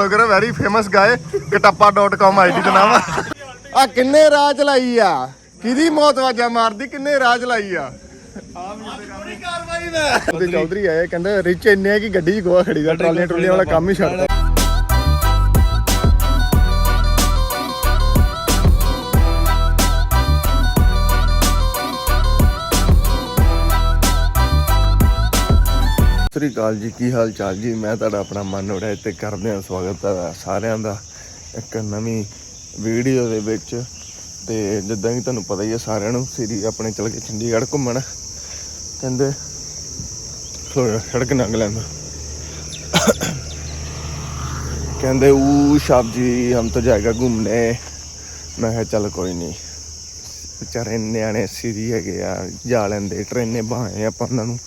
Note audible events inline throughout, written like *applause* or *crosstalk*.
Follow ਕਰੋ very famous ਗਾਏ ਕਟੱਪਾ.com ID ਦਾ ਨਾਮ ਆ। ਕਿੰਨੇ ਰਾਹ ਚਲਾਈ ਆ? ਕਿਹਦੀ ਮੌਤ ਵਾਜਾ ਮਾਰਦੀ ਕਿੰਨੇ ਰਾਹ ਚਲਾਈ ਆ? ਉਹਦੇ ਚੌਧਰੀ ਆਏ ਕਹਿੰਦੇ ਰਿਚ ਇੰਨੇ ਆ ਕਿ ਗੱਡੀ 'ਚ ਗੋਆ ਖੜੀ ਦਾ ਟਰਾਲੀਆਂ ਟਰੂਲੀਆਂ ਵਾਲਾ ਕੰਮ ਹੀ ਛੱਡਦਾ। ਸ੍ਰੀ ਅਕਾਲ ਜੀ, ਕੀ ਹਾਲ ਚਾਲ ਜੀ? ਮੈਂ ਤੁਹਾਡਾ ਆਪਣਾ ਮਨ ਉੜਿਆ ਤੇ ਕਰਦੇ ਹਾਂ ਸਵਾਗਤ ਹੈ ਸਾਰਿਆਂ ਦਾ ਇੱਕ ਨਵੀਂ ਵੀਡੀਓ ਦੇ ਵਿੱਚ। ਤੇ ਜਿੱਦਾਂ ਕਿ ਤੁਹਾਨੂੰ ਪਤਾ ਹੀ ਹੈ ਸਾਰਿਆਂ ਨੂੰ ਸ੍ਰੀ ਆਪਣੇ ਚਲ ਕੇ ਚੰਡੀਗੜ੍ਹ ਘੁੰਮਣ। ਕਹਿੰਦੇ ਸੜਕ ਨੰਗ ਲੈਂਦਾ ਕਹਿੰਦੇ ਉਹ ਸ਼ਾਬ ਜੀ, ਹਮ ਤਾਂ ਜਾਏਗਾ ਘੁੰਮਣੇ। ਮੈਂ ਕਿਹਾ, ਚੱਲ ਕੋਈ ਨਹੀਂ। ਵਿਚਾਰੇ ਨਿਆਣੇ ਸਿਰੀ ਹੈਗੇ ਆ, ਜਾ ਲੈਂਦੇ, ਟ੍ਰੇਨੇ ਬਾਹੇ ਆਪਾਂ ਉਹਨਾਂ ਨੂੰ।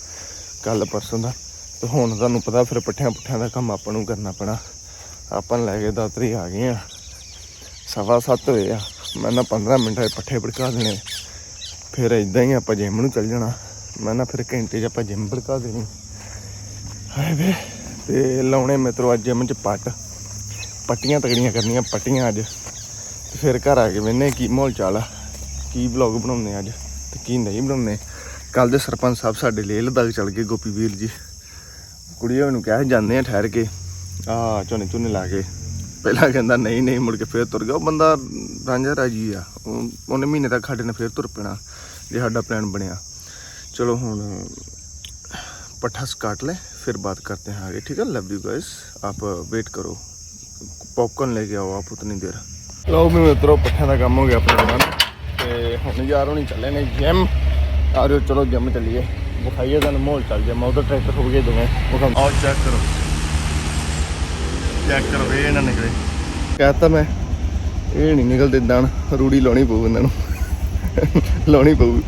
ਕੱਲ ਪਰਸੋਂ ਦਾ ਤੇ ਹੁਣ ਤੁਹਾਨੂੰ ਪਤਾ ਫਿਰ ਪੱਠਿਆਂ ਪੁੱਠਿਆਂ ਦਾ ਕੰਮ ਆਪਾਂ ਨੂੰ ਕਰਨਾ ਪੈਣਾ। ਆਪਾਂ ਨੂੰ ਲੈ ਕੇ ਦਾਤਰੀ ਆ ਗਏ ਆ ਸਵਾ ਸੱਤ ਹੋਏ ਆ। ਮੈਂ ਨਾ 15 ਮਿੰਟਾਂ 'ਚ ਪੱਠੇ ਭੜਕਾ ਦੇਣੇ। ਫਿਰ ਇਦਾਂ ਹੀ ਆਪਾਂ ਜਿਮ ਨੂੰ ਚੱਲ ਜਾਣਾ। ਮੈਂ ਨਾ ਫਿਰ ਘੰਟੇ 'ਚ ਆਪਾਂ ਜਿਮ ਭੜਕਾ ਦੇਣੀ। ਹਾਏ ਵੇ। ਤੇ ਲਾਉਣੇ ਮਿੱਤਰੋ ਅੱਜ ਜਿਮ 'ਚ ਪੱਟ। ਪੱਟੀਆਂ ਤਗੜੀਆਂ ਕਰਨੀਆਂ, ਪੱਟੀਆਂ ਅੱਜ। ਤੇ ਫਿਰ ਘਰ ਆ ਕੇ ਵੇਨੇ ਕੀ ਮਾਹੌਲ ਚਾਲ ਆ। ਕੀ ਵਲੌਗ ਬਣਾਉਂਦੇ ਅੱਜ ਤੇ ਕੀ ਨਹੀਂ ਬਣਾਉਂਦੇ। ਕੱਲ ਦੇ ਸਰਪੰਚ ਸਾਹਿਬ ਸਾਡੇ ਲੇਹ ਲਦਾਖ ਚਲ ਗਏ ਗੋਪੀ ਵੀਰ ਜੀ। ਕੁੜੀਆਂ ਨੂੰ ਕਹਿ ਜਾਂਦੇ ਆ ਠਹਿਰ ਕੇ। ਆ ਝੋਨੇ ਝੋਨੇ ਲਾ ਕੇ। ਪਹਿਲਾਂ ਕਹਿੰਦਾ, ਨਹੀਂ ਨਹੀਂ, ਮੁੜ ਕੇ ਫੇਰ ਤੁਰ ਗਿਆ। ਉਹ ਬੰਦਾ ਰਾਂਝਾ ਰਾਜੀ ਆ। ਉਹਨੇ ਮਹੀਨੇ ਤੱਕ ਸਾਡੇ ਨੇ ਫੇਰ ਤੁਰ ਪੈਣਾ, ਜੇ ਸਾਡਾ ਪਲਾਨ ਬਣਿਆ। ਚਲੋ ਹੁਣ, ਪੱਠਾ ਸਕਾਟ ਲੈ, ਫਿਰ ਬਾਤ ਕਰਦੇ ਹਾਂ ਆਗੇ ਠੀਕ ਹੈ ਲਵ ਯੂ ਗਾਇਸ ਆਪ ਵੇਟ ਕਰੋ। ਪੌਪਕਨ ਲੈ ਕੇ ਆਓ ਆਪ ਉਤਨੀ ਦੇਰ। ਲਓ ਮੇਰੇ ਮਿੱਤਰੋ, ਪੱਠਿਆਂ ਦਾ ਕੰਮ ਹੋ ਗਿਆ ਆਪਣਾ ਤੇ ਹੁਣ ਯਾਰ ਹੁਣੀ ਚੱਲੇ ਨੇ ਜਿਮ ਆ ਚਲੋ ਜਿਮ ਚੱਲੀਏ। ਵਿਖਾਈਏ ਤੁਹਾਨੂੰ ਮਾਹੌਲ ਚੱਲ ਜਾ ਮੈਂ ਉਧਰ ਟਰੈਕਟਰ ਹੋ ਗਏ ਦੋਵੇਂ ਵਿਖਾਉਂ ਆਓ ਚੈੱਕ ਕਰੋ। ਚੈੱਕ ਕਰੋ ਇਹ ਨਾ ਨਿਕਲੇ। ਕਹਤਾ ਮੈਂ ਇਹ ਨਹੀਂ ਨਿਕਲਦੇ ਦਾਣ ਰੂੜੀ ਲਾਉਣੀ ਪਊ ਇਹਨਾਂ ਨੂੰ। ਲਾਉਣੀ ਪਊ।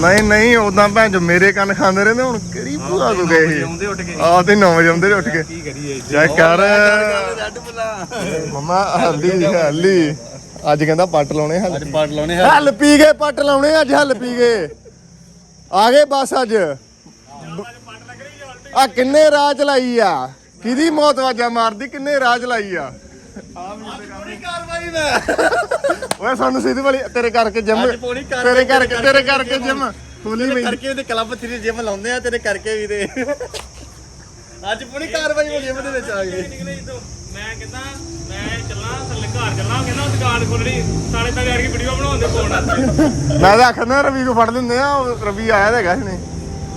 ਨਹੀਂ ਨਹੀਂ ਉਦਾਂ ਭੈਣ ਜੋ ਮੇਰੇ ਕੰਨ ਖਾਂਦੇ ਰਹਿੰਦੇ ਹੁਣ। ਕਿਹੜੀ ਭੂਆ ਕੋ ਗਏ ਆ ਤੇ 9 ਵਜੇ ਆਉਂਦੇ ਨੇ ਉੱਠ ਕੇ। ਕੀ ਕਰੀਏ ਚੈੱਕ ਕਰ। ਮਮਾ ਹੱਲੀ ਹੱਲੀ। ਅੱਜ ਕਹਿੰਦਾ ਪੱਟ ਲਾਉਣੇ ਹੱਲ। ਅੱਜ ਪਾਟ ਲਾਉਣੇ ਹੱਲ ਪੀ ਗਏ ਪੱਟ ਲਾਉਣੇ ਅੱਜ ਹੱਲ ਪੀ ਗਏ। ਆ ਗਏ ਬਸ ਅੱਜ। ਆ ਕਿੰਨੇ ਰਾਹ ਚਲਾਈ ਆ? ਕਿਹਦੀ ਮੌਤ ਵਾਜਾ ਮਾਰਦੀ ਕਿੰਨੇ ਰਾਹ ਚਲਾਈ ਆ? ਕਾਰਵਾਈ ਮੈਂ ਓਏ ਸਾਨੂੰ ਸਿੱਧੀ ਵਾਲੀ ਤੇਰੇ ਕਰਕੇ ਜਿਮ ਅੱਜ ਪੂਰੀ ਕਾਰਵਾਈ ਤੇਰੇ ਕਰਕੇ ਤੇਰੇ ਕਰਕੇ ਜਿਮ ਖੋਲੀ ਤੇਰੇ ਪਈ ਕਰਕੇ ਉਹਦੇ ਕਲੱਬ 3 ਜਿਮ ਲਾਉਂਦੇ ਆ ਤੇਰੇ ਕਰਕੇ ਵੀ ਤੇ। ਅੱਜ ਪੂਰੀ ਕਾਰਵਾਈ ਹੋ ਜਿਮ ਦੇ ਵਿੱਚ ਆ ਗਏ ਮੈਂ ਕਹਿੰਦਾ ਮੈਂ ਚੱਲਾਂ ਥੱਲੇ ਘਰ ਚੱਲਾਂ ਕਹਿੰਦਾ ਦੁਕਾਨ ਖੋਲਣੀ ਸਾਲੇ ਤੱਕ ਯਾਰ ਕੀ ਵੀਡੀਓ ਬਣਾਉਂਦੇ ਫੋਨ ਵਾਸਤੇ ਮੈਂ ਤਾਂ ਆਖਣਾ ਰਵੀ ਕੋ ਫੜ ਲੈਂਦੇ ਆ ਉਹ ਰਵੀ ਆਇਆ ਤਾਂ ਹੈਗਾ ਇਹਨੇ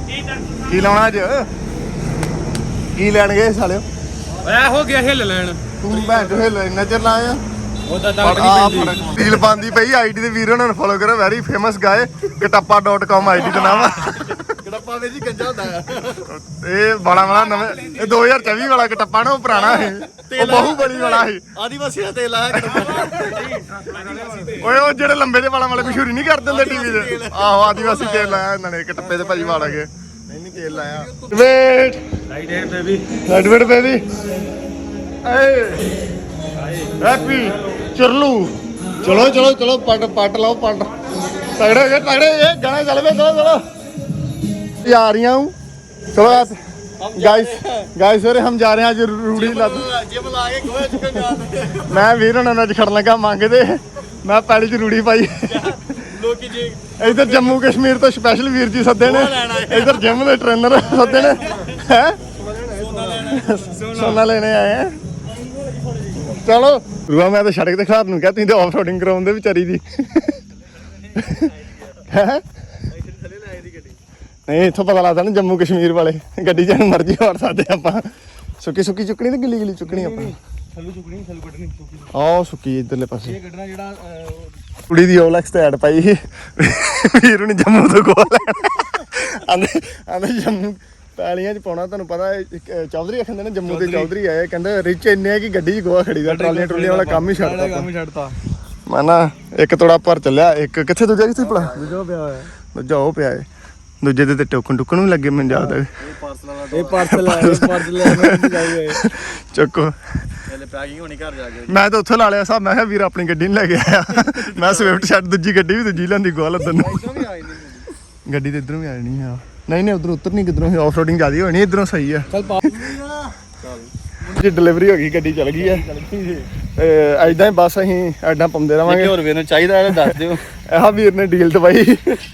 ਕੀ ਡਾਕਟਰ ਕੀ ਲਾਉਣਾ ਅੱਜ? ਕੀ ਲੈਣ ਗਏ ਸਾਲਿਓ? ਓਏ ਹੋ ਗਿਆ ਹਿੱਲ ਲੈਣ। ਤੂੰ ਭੈਣ ਚੋ ਹਿੱਲ ਇੰਨਾ ਚਿਰ ਲਾਇਆ? ਉਹਦਾ ਪਰ ਆ ਰੀਲ ਪਾਉਂਦੀ ਪਈ ਆਈਡੀ ਦੇ ਵੀਰ ਉਹਨਾਂ ਨੂੰ ਫੋਲੋ ਕਰੋ ਵੈਰੀ ਫੇਮਸ ਗਾਏ ਕਟੱਪਾ.com ਆਈਡੀ ਦਾ ਨਾਮ। ਆ ਕੜੱਪਾ ਵੇ ਜੀ ਗੰਜਾ ਹੁੰਦਾ ਆ। ਇਹ ਬੜਾ ਬੜਾ ਨਵੇਂ ਇਹ 2024 ਵਾਲਾ ਕਟੱਪਾ ਨਾ ਉਹ ਪੁਰਾਣਾ ਹੈ ਤੇਲ ਉਹ ਬਹੁ ਬਲੀ ਵਾਲਾ ਸੀ। ਆਦੀਵਾਸੀਆਂ ਦਾ ਤੇਲ ਆਇਆ ਓਏ ਉਹ ਜਿਹੜੇ ਲੰਬੇ ਦੇ ਵਾਲਾਂ ਵਾਲੇ ਮਸ਼ਹੂਰੀ ਨਹੀਂ ਕਰ ਦਿੰਦੇ ਟੀਵੀ ਤੇ। ਆਹੋ ਆਦੀਵਾਸੀ ਤੇਲ ਲਾਇਆ ਇਹਨਾਂ ਨੇ ਤੇ ਭਾਜੀ ਵਾਲ ਅਗੇ ਨਹੀਂ ਤੇਲ ਲਾਇਆ। ਵੇਟ ਲਾਈਟ ਹੈ ਬੇਬੀ ਲਾਈਟ ਵੇਟ ਬੇਬੀ ਏ ਹੈਪੀ ਚਰਲੂ। ਚਲੋ ਚਲੋ ਚਲੋ ਪੱਟ ਪੱਟ ਲਾਓ ਪੱਟ। ਤਗੜੇ ਹੋ ਗਏ ਇਹ ਗਾਣਾ ਚੱਲ ਚਲੋ ਚਲੋ। ਯਾਰੀਆਂ ਚਲੋ ਗਾਇਸ ਗਾਇਸ ਵੀਰੇ ਹਮ ਜਾ ਰਹੇ ਹਾਂ ਅੱਜ ਰੂੜੀ ਲੱਤ ਜਿਮ ਲਾ ਕੇ ਗੋਹੇ ਚੁੱਕਣ ਮੈਂ ਵੀਰ ਹੁਣਾਂ ਨਾਲ ਖੜ ਲੱਗਾ ਮੰਗਦੇ ਮੈਂ ਪੈਲੀ ਚ ਰੂੜੀ ਪਾਈ ਲੋਕੀ ਜੀ ਇਧਰ ਜੰਮੂ ਕਸ਼ਮੀਰ ਤੋਂ ਸਪੈਸ਼ਲ ਵੀਰ ਜੀ ਸੱਦੇ ਨੇ ਇਧਰ ਜਿਮ ਦੇ ਟ੍ਰੇਨਰ ਸੱਦੇ ਨੇ ਹੈ ਸੋਨਾ ਲੈਣੇ ਆਏ ਚਲੋ ਰੂਆ ਮੈਂ ਤਾਂ ਸੜਕ ਤੇ ਖੜਨ ਨੂੰ ਕਹਿ ਤੁਸੀਂ ਤਾਂ ਆਫ ਰੋਡਿੰਗ ਕਰਾਉਂਦੇ ਵਿਚਾਰੀ ਦੀ ਹੈ ਨਹੀਂ ਇੱਥੋਂ ਪਤਾ ਲੱਗਦਾ ਨਾ ਜੰਮੂ ਕਸ਼ਮੀਰ ਵਾਲੇ। ਗੱਡੀ ਜਿਹਨੂੰ ਮਰਜ਼ੀ ਹੋਰ ਸਕਦੇ ਆਪਾਂ। ਸੁੱਕੀ ਸੁੱਕੀ ਚੁੱਕਣੀ ਤੇ ਗਿੱਲੀ ਗਿੱਲੀ ਚੁੱਕਣੀ ਆਪਾਂ। ਥੱਲੂ ਚੁਕਣੀ ਥੱਲੂ ਕੱਢਣੀ ਆਹ ਸੁੱਕੀ ਇਧਰਲੇ ਪਾਸੇ। ਇਹ ਕੱਢਣਾ ਜਿਹੜਾ ਅਹ, ਕੁੜੀ ਦੀ OLX ਤੇ ਐਡ ਪਾਈ ਵੀਰ ਨੂੰ ਜੰਮੂ ਤੋਂ ਕੋਲ ਆਂਦੇ ਆਂਦੇ ਜੰਮੂ ਪੈਲੀਆਂ ਚ ਪਾਉਣਾ ਤੁਹਾਨੂੰ ਪਤਾ ਹੈ, ਚੌਧਰੀ ਆਖੰਦੇ ਨੇ ਜੰਮੂ ਦੇ ਚੌਧਰੀ। ਆਏ ਕਹਿੰਦੇ ਰਿਚ ਇੰਨੇ ਆ ਕਿ ਗੱਡੀ 'ਚ ਗੋਆ ਖੜੀ ਦਾ ਟਰਾਲੀਆਂ ਟਰੂਲੀਆਂ ਵਾਲਾ ਕੰਮ ਹੀ ਛੱਡਦਾ ਕੰਮ ਹੀ ਛੱਡਤਾ। ਮੈਂ ਨਾ ਇੱਕ ਤੋੜਾ ਭਰ ਚੱਲਿਆ ਇੱਕ ਕਿੱਥੇ ਦੂਜਾ ਕਿੱਥੇ ਭਲਾ? ਜੋ ਪਿਆ ਹੋਇਆ। ਦੂਜਾ ਉਹ ਪਿਆ ਏ। ਦੂਜੇ ਦੇ ਤੇ ਟੋਕਨ ਟੁਕਣ ਵੀ ਲੱਗੇ ਮੈਨੂੰ ਯਾਦ ਹੈ ਇਹ ਪਾਰਸਲ ਆ ਇਹ ਪਾਰਸਲ ਚੱਕੋ। ਪਹਿਲੇ ਪੈਕਿੰਗ ਹੋਣੀ ਘਰ ਜਾ ਕੇ। ਮੈਂ ਤਾਂ ਉੱਥੇ ਲਾ ਲਿਆ ਸਾਹਿਬ ਮੈਂ ਕਿਹਾ ਵੀਰ ਆਪਣੀ ਗੱਡੀ ਨਹੀਂ ਲੈ ਕੇ ਆਇਆ। ਮੈਂ ਸਵਿਫਟ ਛੱਡ ਦੂਜੀ ਗੱਡੀ ਵੀ ਦੂਜੀ ਲੈਂਦੀ ਗੋਆ ਲੱਦਣ ਨੂੰ। ਇਦੋਂ ਵੀ ਆਈ ਨਹੀਂ। ਗੱਡੀ ਤੇ ਇਧਰੋਂ ਵੀ ਆ ਜਾਣੀ ਆ। ਨਹੀਂ ਨਹੀਂ ਉਧਰ ਉਤਰ ਨਹੀਂ ਕਿਧਰੋਂ? ਆਫ ਰੋਡਿੰਗ ਜਿਆਦੀ ਹੋਣੀ ਇਧਰੋਂ ਸਹੀ ਆ। ਚੱਲ ਪਾ ਜੀ ਡਿਲੀਵਰੀ ਹੋ ਗਈ ਗੱਡੀ ਚਲ ਗਈ ਹੈ। ਐਦਾਂ ਹੀ ਬਸ ਅਸੀਂ ਐਡਾ ਪਾਉਂਦੇ ਜੇ ਰਵਾਂਗੇ। ਹੋਰ ਵੀਰ ਨੂੰ ਚਾਹੀਦਾ ਹੈ ਦੱਸ ਦਿਓ। *laughs* ਆਹ ਵੀਰ ਨੇ ਡੀਲ ਦਵਾਈ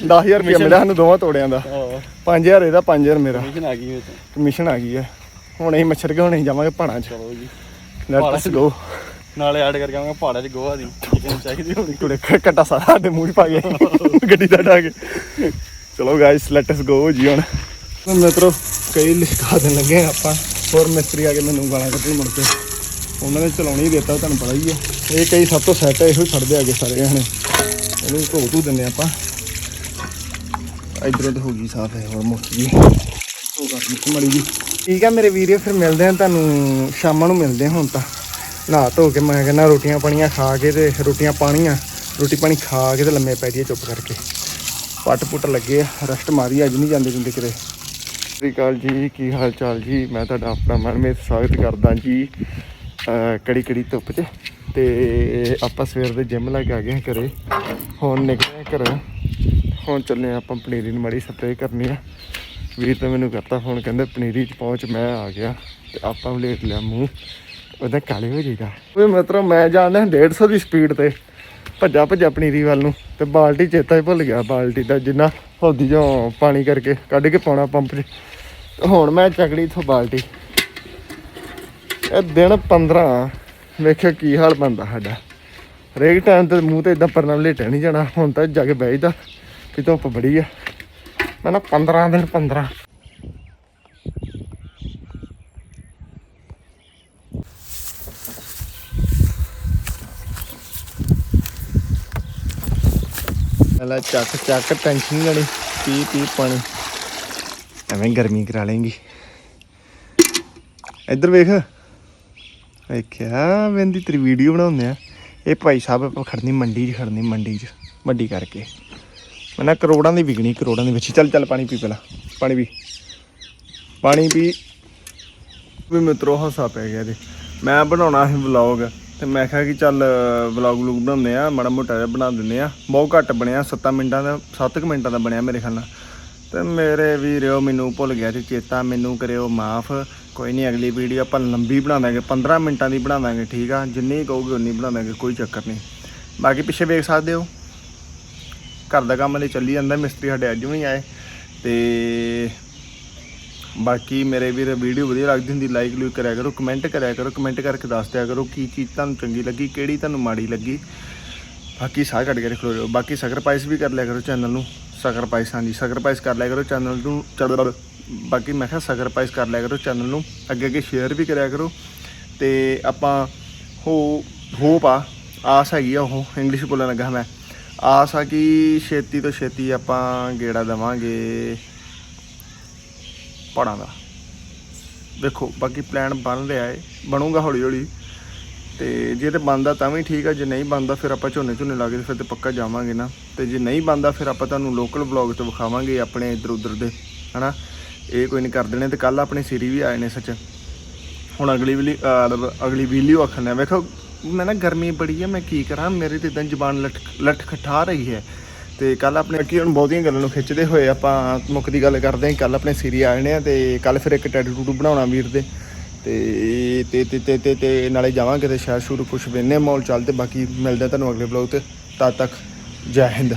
10000 ਰੁਪਏ ਮਿਲਿਆ ਸਾਨੂੰ ਦੋਵਾਂ ਤੋੜਿਆਂ ਦਾ। ਆਹ। 5000 ਇਹਦਾ 5000 ਮੇਰਾ। ਕਮਿਸ਼ਨ ਆ ਗਈ ਵਿੱਚ ਕਮਿਸ਼ਨ ਆ ਗਈ ਹੈ। ਹੁਣ ਅਸੀਂ ਮੱਛਰ ਕੇ ਹੁਣ ਜਾਵਾਂਗੇ ਪਹਾੜਾਂ 'ਚ। ਚਲੋ ਜੀ। ਲੈਟਸ ਗੋ ਨਾਲੇ ਐਡ ਕਰਕੇ ਆਵਾਂਗੇ ਪਹਾੜਾਂ 'ਚ ਗੋਆ ਦੀ। ਜਿਹਨੂੰ ਚਾਹੀਦੀ ਹੋਣੀ। ਕੁੜੇ ਕੱਟਾ ਸਾਰਾ ਸਾਡੇ ਮੂੰਹ 'ਚ ਪਾ ਗਏ ਗੱਡੀ ਦਾ ਢਾ ਕੇ। ਚਲੋ ਗਾਇਸ ਲੈਟਸ ਗੋ ਜੀ ਹੁਣ। ਮਿੱਤਰੋ ਕਈ ਲਿਖਾ ਦੇਣ ਲੱਗੇ ਆਪਾਂ। ਹੋਰ ਮਿਸਤਰੀ ਆ ਕੇ ਮੈਨੂੰ ਗਾਲਾਂ ਕੱਢਣ ਮੁੜ ਕੇ। ਉਹਨਾਂ ਨੇ ਚਲਾਉਣੀ ਹੀ ਦਿੱਤਾ, ਤੁਹਾਨੂੰ ਪਤਾ ਹੀ ਹੈ ਇਹ ਕਈ ਸਭ ਤੋਂ ਸੈੱਟ ਇਹੋ ਹੀ ਫੜਦੇ ਆਗੇ ਸਾਰੇ ਜਣੇ। ਇਹਨੂੰ ਧੋ ਧੂ ਦਿੰਦੇ ਆਪਾਂ। ਇਧਰੋਂ ਤਾਂ ਹੋ ਗਈ ਸਾਫ਼ ਹੈ ਹੋਰ ਮੁੱਕ ਗਈ। ਉਹ ਕਰ ਮੜੀ ਜੀ। ਠੀਕ ਆ ਮੇਰੇ ਵੀਰੇ, ਫਿਰ ਮਿਲਦੇ ਆ ਤੁਹਾਨੂੰ। ਸ਼ਾਮਾਂ ਨੂੰ ਮਿਲਦੇ ਹਾਂ ਹੁਣ ਤਾਂ। ਨਹਾ ਧੋ ਕੇ ਮੈਂ ਕਹਿੰਦਾ ਰੋਟੀਆਂ ਪਾਣੀਆਂ ਖਾ ਕੇ ਤੇ ਰੋਟੀਆਂ ਪਾਣੀਆਂ। ਰੋਟੀ ਪਾਣੀ ਖਾ ਕੇ ਤੇ ਲੰਮੇ ਪੈ ਜਾਈਏ ਚੁੱਪ ਕਰਕੇ। ਪੱਟ ਪੁੱਟ ਲੱਗੇ ਆ, ਰੈਸਟ ਮਾਰੀ, ਅੱਜ ਨਹੀਂ ਜਾਂਦੇ ਜਿੰਦੇ ਕਿਤੇ। ਸ਼੍ਰੀ ਅਕਾਲ ਜੀ, ਕੀ ਹਾਲ ਚਾਲ ਜੀ? ਮੈਂ ਤੁਹਾਡਾ ਆਪਣਾ ਮਨਮੇਤ ਸਵਾਗਤ ਕਰਦਾ ਜੀ। ਕੜੀ ਕੜੀ ਧੁੱਪ 'ਚ। ਤੇ ਆਪਾਂ ਸਵੇਰ ਦੇ ਜਿਮ ਲੱਗ ਆ ਗਏ ਹਾਂ ਘਰੇ। ਹੁਣ ਨਿਕਲੇ ਹਾਂ ਘਰੋਂ। ਹੁਣ ਚੱਲੇ ਹਾਂ ਆਪਾਂ ਪਨੀਰੀ ਨੂੰ ਮੜੀ ਸਪਰੇਅ ਕਰਨੀ ਆ। ਵੀਰ ਤਾਂ ਮੈਨੂੰ ਕਰਤਾ ਫੋਨ ਕਹਿੰਦਾ ਪਨੀਰੀ 'ਚ ਪਹੁੰਚ, ਮੈਂ ਆ ਗਿਆ। ਤੇ ਆਪਾਂ ਲੇਟ ਲਿਆ ਮੂੰਹ। ਉਹਦਾ ਕਾਲੇ ਹੋ ਜਾਏਗਾ। ਓਏ ਮਤਲਬ ਮੈਂ ਜਾਂਦਾ 150 ਦੀ ਸਪੀਡ ਤੇ। ਭੱਜਾ ਭੱਜਾ ਪਨੀਰੀ ਵੱਲ ਨੂੰ। ਤੇ ਬਾਲਟੀ ਚੇਤਾ ਹੀ ਭੁੱਲ ਗਿਆ, ਬਾਲਟੀ ਦਾ ਜਿੰਨਾ ਹੌਦੀ ਜੋ ਪਾਣੀ ਕਰਕੇ ਕੱਢ ਕੇ ਪਾਉਣਾ ਪੰਪ 'ਚ। ਹੁਣ ਮੈਂ ਚੱਕੜੀ ਇਥੋਂ ਬਾਲਟੀ। ਇਹ ਦਿਨ 15 ਵੇਖਿਆ ਕੀ ਹਾਲ ਬਣਦਾ ਸਾਡਾ। ਹਰੇਕ ਟਾਈਮ ਤੇ ਮੂੰਹ ਤੇ ਇਦਾਂ ਪਰਨਾ ਲੇਟਿਆ ਨਹੀਂ ਜਾਣਾ। ਹੁਣ ਤਾਂ ਜਾ ਕੇ ਬੈਠਦਾ ਕਿ ਧੁੱਪ ਬੜੀ ਆ। ਮੈਂ ਨਾ 15 ਦਿਨ 15 ਪਹਿਲਾਂ ਚੱਕ ਚੱਕ ਟੈਨਸ਼ਨ ਨਹੀਂ ਲੈਣੀ। ਪੀ ਪੀ ਪਾਣੀ। ਐਵੇਂ ਗਰਮੀ ਕਰਾ ਲੇਂਗੀ ਇੱਧਰ ਵੇਖ। ਵੇਖਿਆ ਵੰਦੀ ਤੇਰੀ ਵੀਡੀਓ ਬਣਾਉਂਦੇ ਆ। ਇਹ ਭਾਈ ਸਾਹਿਬ ਆਪਾਂ ਖੜਨੀ ਮੰਡੀ 'ਚ ਖੜਨੀ ਮੰਡੀ 'ਚ ਵੱਡੀ ਕਰਕੇ। ਮੈਂ ਨਾ ਕਰੋੜਾਂ ਦੀ ਵਿਕਣੀ, ਕਰੋੜਾਂ ਦੀ ਵਿੱਚ। ਚੱਲ ਚੱਲ, ਪਾਣੀ ਪੀ ਪਹਿਲਾਂ। ਪਾਣੀ ਪੀ। ਪਾਣੀ ਪੀ। ਵੀ ਮਿੱਤਰੋ, ਹਾਸਾ ਪੈ ਗਿਆ ਜੀ ਮੈਂ ਬਣਾਉਣਾ ਸੀ ਵਲੌਗ ਤੇ ਮੈਂ ਕਿਹਾ ਕਿ ਚੱਲ ਵਲੌਗ ਲੂਗ ਬਣਾਉਂਦੇ ਆ। ਮਾੜਾ ਮੋਟਾ ਜਿਹਾ ਬਣਾ ਦਿੰਦੇ ਆ। ਬਹੁਤ ਘੱਟ ਬਣਿਆ 7 ਮਿੰਟਾਂ ਦਾ 7 ਮਿੰਟਾਂ ਦਾ ਬਣਿਆ ਮੇਰੇ ਖਿਆਲ ਨਾਲ। ਤੇ ਮੇਰੇ ਵੀਰਿਓ, ਮੈਨੂੰ ਭੁੱਲ ਗਿਆ ਸੀ, ਚੇਤਾ ਮੈਨੂੰ ਕਰਿਓ ਮਾਫ। ਕੋਈ ਨਹੀਂ ਅਗਲੀ ਵੀਡੀਓ ਆਪਾਂ ਲੰਬੀ ਬਣਾ ਦਾਂਗੇ 15 ਮਿੰਟਾਂ ਦੀ ਬਣਾ ਦਾਂਗੇ ਠੀਕ ਆ? ਜਿੰਨੀ ਕਹੋਗੇ ਉਨੀ ਬਣਾ ਦਾਂਗੇ ਕੋਈ ਚੱਕਰ ਨਹੀਂ ਬਾਕੀ ਪਿੱਛੇ ਵੇਖ ਸਕਦੇ ਹੋ। ਘਰ ਦਾ ਕੰਮ ਲਈ ਚੱਲੀ ਜਾਂਦਾ, ਮਿਸਤਰੀ ਸਾਡੇ ਅੱਜ ਵੀ ਨਹੀਂ ਆਏ। ਤੇ ਬਾਕੀ ਮੇਰੇ ਵੀਰ ਵੀਡੀਓ ਵਧੀਆ ਲੱਗਦੀ ਹੁੰਦੀ ਲਾਈਕ ਲੂਕ ਕਰਿਆ ਕਰੋ ਕਮੈਂਟ ਕਰਿਆ ਕਰੋ ਕਮੈਂਟ ਕਰਕੇ ਦੱਸ ਦਿਆ ਕਰੋ ਕੀ ਚੀਜ਼ ਤੁਹਾਨੂੰ ਚੰਗੀ ਲੱਗੀ, ਕਿਹੜੀ ਤੁਹਾਨੂੰ ਮਾੜੀ ਲੱਗੀ। ਬਾਕੀ ਸਾਹ ਕੱਢ ਕੇ ਰੱਖ ਲਓ। ਬਾਕੀ ਸੈਕਰੀਫਾਈਸ ਵੀ ਕਰ ਲਿਆ ਕਰੋ ਚੈਨਲ ਨੂੰ। ਸੈਕਰੀਫਾਈਸ ਹਾਂਜੀ ਸੈਕਰੀਫਾਈਸ ਕਰ ਲਿਆ ਕਰੋ ਚੈਨਲ ਨੂੰ ਚੱਲ ਬਾਕੀ ਮੈਂ ਕਿਹਾ ਸੈਕਰੀਫਾਈਸ ਕਰ ਲਿਆ ਕਰੋ ਚੈਨਲ ਨੂੰ, ਅੱਗੇ ਅੱਗੇ ਸ਼ੇਅਰ ਵੀ ਕਰਿਆ ਕਰੋ। ਤੇ ਆਪਾਂ ਹੋ ਹੋਪ ਆ, ਆਸ ਹੈਗੀ ਆ ਉਹ ਇੰਗਲਿਸ਼ ਬੋਲਣ ਲੱਗਾ ਮੈਂ। ਆਸ ਆ ਕਿ ਛੇਤੀ ਤੋਂ ਛੇਤੀ ਆਪਾਂ ਗੇੜਾ ਦਵਾਂਗੇ ਪੜਾਂ ਦਾ ਦੇਖੋ, ਬਾਕੀ ਪਲਾਨ ਬਣ ਰਿਹਾ ਹੈ ਬਣੂਗਾ ਹੌਲੀ ਹੌਲੀ ਤੇ ਜੇ ਤੇ ਬਣਦਾ ਤਾਂ ਵੀ ਠੀਕ ਆ, ਜੇ ਨਹੀਂ ਬਣਦਾ ਫਿਰ ਆਪਾਂ ਝੋਨੇ ਝੋਨੇ ਲਾ ਕੇ ਫਿਰ ਤੇ ਪੱਕਾ ਜਾਵਾਂਗੇ ਨਾ। ਤੇ ਜੇ ਨਹੀਂ ਬਣਦਾ ਫਿਰ ਆਪਾਂ ਤੁਹਾਨੂੰ ਲੋਕਲ ਵਲੌਗ 'ਚ ਵਿਖਾਵਾਂਗੇ ਆਪਣੇ ਇੱਧਰ ਉੱਧਰ ਦੇ, ਹਨਾ? ਇਹ ਕੋਈ ਨਹੀਂ ਕਰ ਦੇਣੇ ਤੇ ਕੱਲ ਆਪਣੇ ਸਿਰੀ ਵੀ ਆਏ ਨੇ ਸੱਚ। ਹੁਣ ਅਗਲੀ ਵੀਲੀ ਅਗਲੀ ਵੀਡੀਓ ਆਖਣ ਹੈ ਵੇਖੋ, ਮੈਂ ਨਾ ਗਰਮੀ ਬੜੀ ਹੈ ਮੈਂ ਕੀ ਕਰਾਂ? ਮੇਰੀ ਤੇ ਇਦਾਂ ਜ਼ਬਾਨ ਲਟ ਲਟ ਖਟਾ ਰਹੀ ਹੈ। ਤੇ ਕੱਲ ਆਪਣੇ ਕੀ ਹੁਣ ਬਹੁਤੀਆਂ ਗੱਲਾਂ ਨੂੰ ਖਿੱਚਦੇ ਹੋਏ ਆਪਾਂ ਮੁੱਖ ਦੀ ਗੱਲ ਕਰਦੇ ਹਾਂ। ਕੱਲ ਆਪਣੇ ਸਿਰੀ ਆ ਜਾਣੇ ਆ ਤੇ ਕੱਲ ਫਿਰ ਇੱਕ ਟੈਟੂ ਟੂਟੂ ਬਣਾਉਣਾ ਵੀਰ ਦੇ। ਤੇ ਤੇ ਤੇ ਤੇ ਤੇ ਨਾਲੇ ਜਾਵਾਂਗੇ ਤੇ ਸ਼ਹਿਰ ਸ਼ੁਰੂ ਕੁਝ ਵੇਨੇ ਮੌਲ ਚੱਲ ਤੇ ਬਾਕੀ ਮਿਲਦੇ ਤੁਹਾਨੂੰ ਅਗਲੇ ਬਲੌਗ ਤੇ। ਤਦ ਤੱਕ ਜੈ ਹਿੰਦ।